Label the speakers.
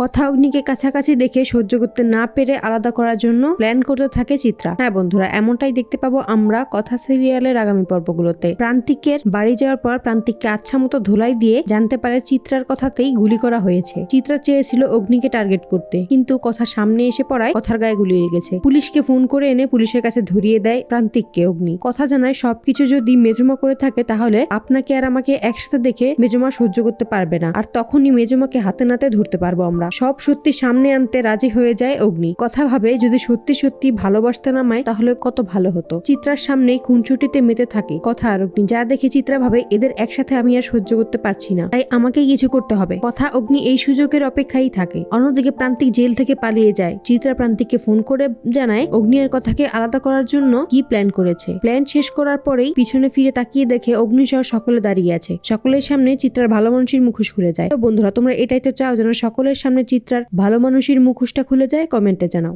Speaker 1: কথা অগ্নিকে কাছাকাছি দেখে সহ্য করতে না পেরে আলাদা করার জন্য প্ল্যান করতে থাকে চিত্রা। হ্যাঁ বন্ধুরা, এমনটাই দেখতে পাবো আমরা কথা সিরিয়ালের আগামী পর্বগুলোতে। প্রান্তিকের বাড়ি যাওয়ার পর প্রান্তিককে আচ্ছা মতো ধুলাই দিয়ে জানতে পারে চিত্রার কথাতেই গুলি করা হয়েছে। চিত্রা চেয়েছিল অগ্নিকে টার্গেট করতে, কিন্তু কথা সামনে এসে পড়ায় কথার গায়ে গুলি লেগেছে পুলিশকে ফোন করে এনে পুলিশের কাছে ধরিয়ে দেয় প্রান্তিককে অগ্নি। কথা জানায়, সবকিছু যদি মেজমা করে থাকে তাহলে আপনাকে আর আমাকে একসাথে দেখে মেজমা সহ্য করতে পারবে না। আর তখনই মেজমাকে হাতে নাতে ধরতে পারব আমরা। সব সত্যি সামনে আনতে রাজি হয়ে যায় অগ্নি। কথা ভাবে, যদি সত্যি সত্যি ভালোবাসতে নামায় তাহলে কত ভালো হতো? চিত্রার সামনেই খুনছুটিতে মেতে থাকে। কথা আর অগ্নি। যা দেখে চিত্রা ভাবে, এদের একসাথে আমি আর সহ্য করতে পারছি না। তাই আমাকে কিছু করতে হবে। কথা অগ্নি এই সুযোগের অপেক্ষায় থাকে। অন্যদিকে প্রান্তিক জেল থেকে পালিয়ে যায়। চিত্রা প্রান্তিককে ফোন করে জানায়, অগ্নি আর কথাকে আলাদা করার জন্য কি প্ল্যান করেছে? প্ল্যান শেষ করার পরেই পিছনে ফিরে তাকিয়ে দেখে অগ্নি অগ্নিসহ সকলে দাঁড়িয়ে আছে। সকলের সামনে চিত্রার ভালো মানুষের মুখোশ খুলে যায়। তো বন্ধুরা, তোমরা এটাই তো চাও যেন সকলের সামনে চিত্রার ভালো মানুষের মুখোশটা খুলে যায় কমেন্টে জানাও।